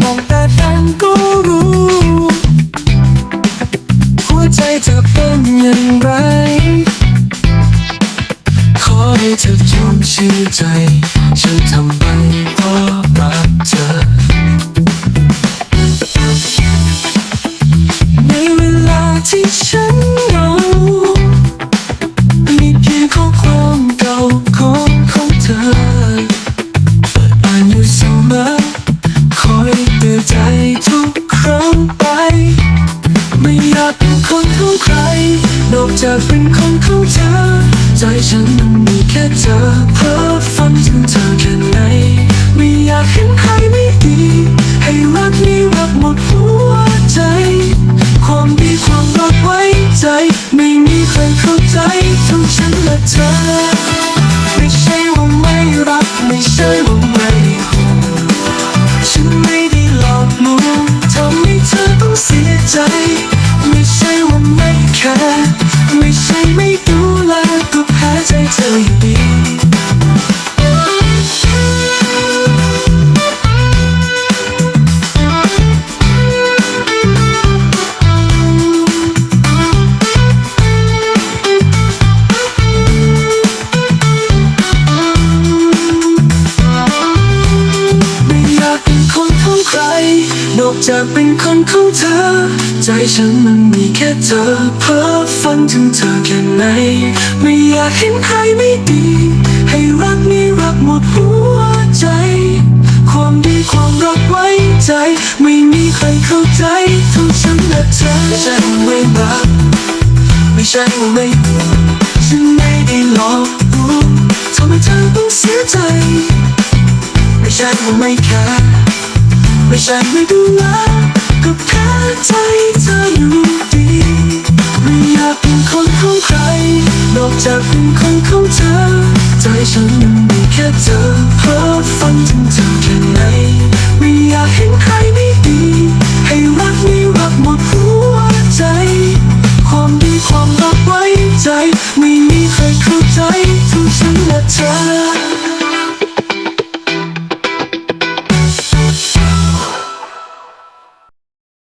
มองแต่กันก็รู้ หัวใจเธอเป็นอย่างไร ขอให้เธอชุ่มชื่อใจ ฉันทำไปเพราะรักเธอ ของใคร นอกจากเป็นคนของเธอ ใจฉันมันมีแค่เธอ เพ้อฝันถึงเธอแค่ไหน ไม่อยากเห็นใครไม่ดี ให้รักนี้รักหมดหัวใจ ความดีความรักไว้ใจ ไม่มีใครเข้าใจทั้งฉันและเธอ ไม่ใช่ว่าไม่รัก ไม่ใช่ว่าไม่ห่วงฉันไม่ได้หลอกลวงทำให้เธอต้องเสียใจ ไม่แคร์ไม่ใช่ไม่ดู นอกจากเป็นคนของเธอ ใจฉันมันมีแค่เธอ เพ้อฝันถึงเธอแค่ไหน ไม่อยากเห็นใครไม่ดี ให้รักนี้รักหมดหัวใจ ความดีความรักไว้ใจ ไม่มีใครเข้าใจเทั้งฉันและเธอไม่ใช่ไม่รักไม่ใช่ว่าไม่ฉันไม่ได้หลอกลวงทำให้เธอต้องเสียใจ ไม่ใช่ว่าไม่แคร์ ไม่ใช่ไม่ดูแลก็แค่ใจเธออยู่ดี ไม่อยากเป็นคนของใคร นอกจากเป็นคนของเธอ ใจฉันมันมีแค่เธอเพ้อฝันถึงเธอแค่ไหน ไม่อยากเห็นใครไม่ดี ให้รักนี้รักหมดหัวใจ ความดีความรักไว้ใจ ไม่มีใครเข้าใจทั้งฉันและเธอ